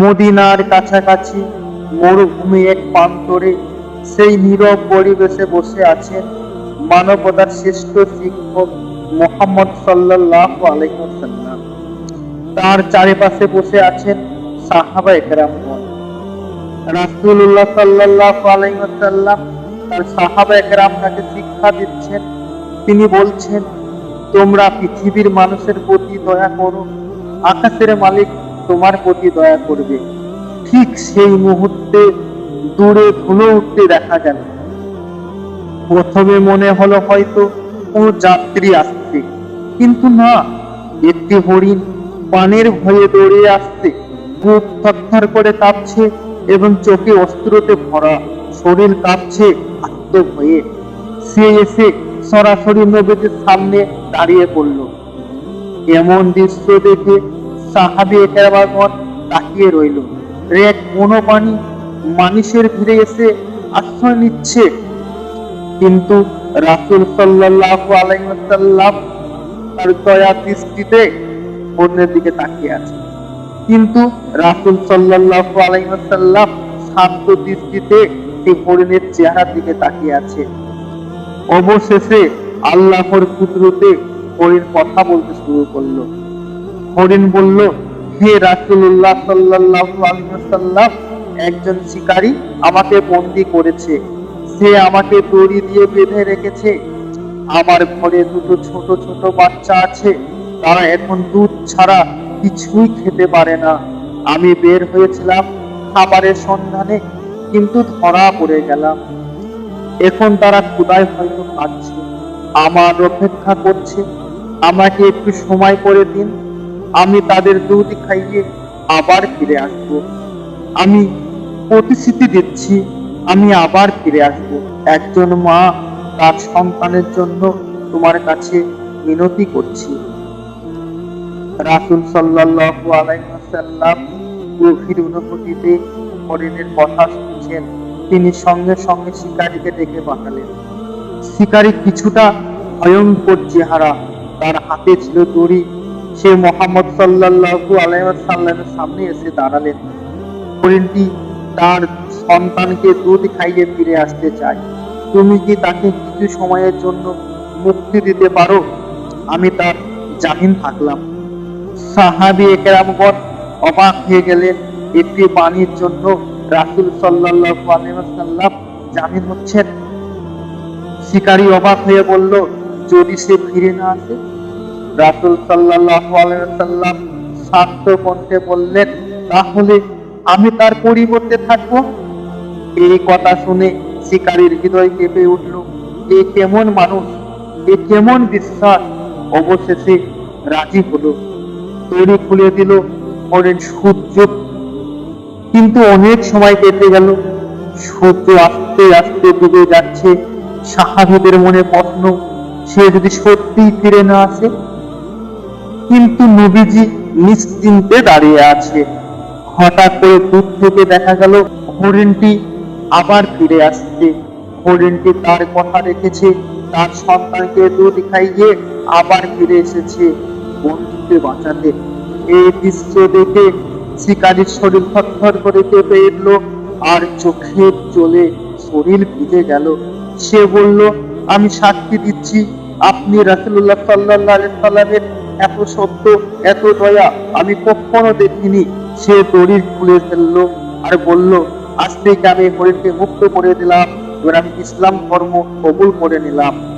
মদিনার কাছাকাছি মরুভূমি এক প্রান্তরে সেই নীরব পরিবেশে বসে আছেন মানবতার শ্রেষ্ঠ শিক্ষক মোহাম্মদ সাল্লাহ আলাইসাল্লাম তার চারিপাশে বসে আছেন সাহাবা একরাম রাসূলুল্লাহ সাল্লাল্লাহু আলাইহি ওয়াসাল্লাম তার সাহাবা একরাম তাকে শিক্ষা দিচ্ছেন। তিনি বলছেন, তোমরা পৃথিবীর মানুষের প্রতি দয়া করো, আকাশের মালিক তোমার প্রতি দয়া করবে। ঠিক সেই মুহূর্তে দূরে ধুলো উঠতে দেখা গেল। প্রথমে মনে হলো হয়তো কোনো যাত্রী আসছে, কিন্তু না, একটি হরিণ পানের ভয়ে দৌড়ে আসছে। বুক থরথর করে কাঁপছে এবং চোখে অস্ত্রতে ভরা শরীর কাঁপছে আত্ম ভয়ে। সে এসে সরাসরি নবীদের সামনে দাঁড়িয়ে পড়ল। এমন দৃশ্য দেখে সাহাবি একরাবাগন তাকিয়ে রইল। এক বনপানি মানুষের ভিড়ে এসে আশ্রয় নিচ্ছে। কিন্তু রাসূল ওয়াসাল্লাম তার দয়া দৃষ্টিতে অন্যের দিকে তাকিয়ে আছে কিন্তু রাসূল শান্ত দৃষ্টিতে সেই হরিণের চেহারার দিকে তাকিয়ে আছে। অবশেষে আল্লাহর কুদরতে হরিণ কথা বলতে শুরু করল। হরিণ বলল, হে আলাইহি ওয়াসাল্লাম, একজন শিকারী আমাকে বন্দি করেছে। সে আমাকে দড়ি দিয়ে বেঁধে রেখেছে। আমার ঘরে দুটো ছোট ছোট বাচ্চা আছে। তারা এখন দুধ ছাড়া কিছুই খেতে পারে না। আমি বের হয়েছিলাম খাবারের সন্ধানে, কিন্তু ধরা পড়ে গেলাম। এখন তারা ক্ষুদায় হয়তো খাচ্ছে আমার অপেক্ষা করছে। আমাকে একটু সময় করে দিন। আমি তাদের দুধ খাইয়ে আবার ফিরে আসব। আমি প্রতিশ্রুতি দিচ্ছি, আমি আবার ফিরে আসব। একজন মা তার সন্তানের জন্য তোমার কাছে মিনতি করছি। রাসুল সাল্লাল্লাহু আলাইহি ওয়াসাল্লাম গভীর অনুভূতিতে হরিণের কথা শুনছেন। তিনি সঙ্গে সঙ্গে শিকারীকে ডেকে পাঠালেন। শিকারী কিছুটা ভয়ঙ্কর চেহারা, তার হাতে ছিল দড়ি সে মোহাম্মদ সাল্লাল্লাহু আলাইহি ওয়াসাল্লামের সামনে এসে দাঁড়ালেন, হরিণটি তার সন্তানকে দুধ খাইয়ে ফিরে আসতে চায়। তুমি কি তাকে কিছু সময়ের জন্য মুক্তি দিতে পারো? আমি তার জামিন থাকলাম। সাহাবি একরামগণ অবাক হয়ে গেলেন, একটি পানির জন্য রাসূল সাল্লাল্লাহু আলাইহি ওয়াসাল্লাম জামিন হচ্ছেন? শিকারী অবাক হয়ে বলল, যদি সে ফিরে না আসে রাসূল ওয়াসাল্লাম শান্ত কণ্ঠে বললেন, তাহলে আমি তার পরিবর্তে থাকব? এই কথা শুনে শিকারীর হৃদয় কেঁপে উঠল। এ কেমন মানুষ? এ কেমন বিশ্বাস? অবশেষে রাজি হলো। তৈরি খুলে দিল হরেন সূর্য। কিন্তু অনেক সময় কেটে গেল। সূর্য আস্তে আস্তে ডুবে যাচ্ছে। সাহাবিদের মনে প্রশ্ন, সে যদি সত্যিই ফিরে না আসে? কিন্তু নবীজি নিশ্চিন্তে দাঁড়িয়ে আছে। হঠাৎ করে দূর থেকে দেখা গেল, হরিণটি আবার ফিরে আসছে। হরিণটি তার কথা রেখেছে, তার সন্তানকে দুধ খাইয়ে আবার ফিরে এসেছে বন্ধুকে বাঁচাতে। এই দৃশ্য দেখে শিকারীর শরীর থরথর করে কেঁপে উঠল আর চোখের জলে শরীর ভিজে গেল। সে বলল, আমি সাক্ষী দিচ্ছি, আপনি রাসূলুল্লাহ সাল্লাল্লাহু আলাইহি সাল্লামের এত সত্য এত দয়া আমি কখনো দেখিনি। সে দড়ি খুলে ফেলল আর বলল, আজ থেকে আমি হরিণকে মুক্ত করে দিলাম, এবার আমি ইসলাম ধর্ম কবুল করে নিলাম।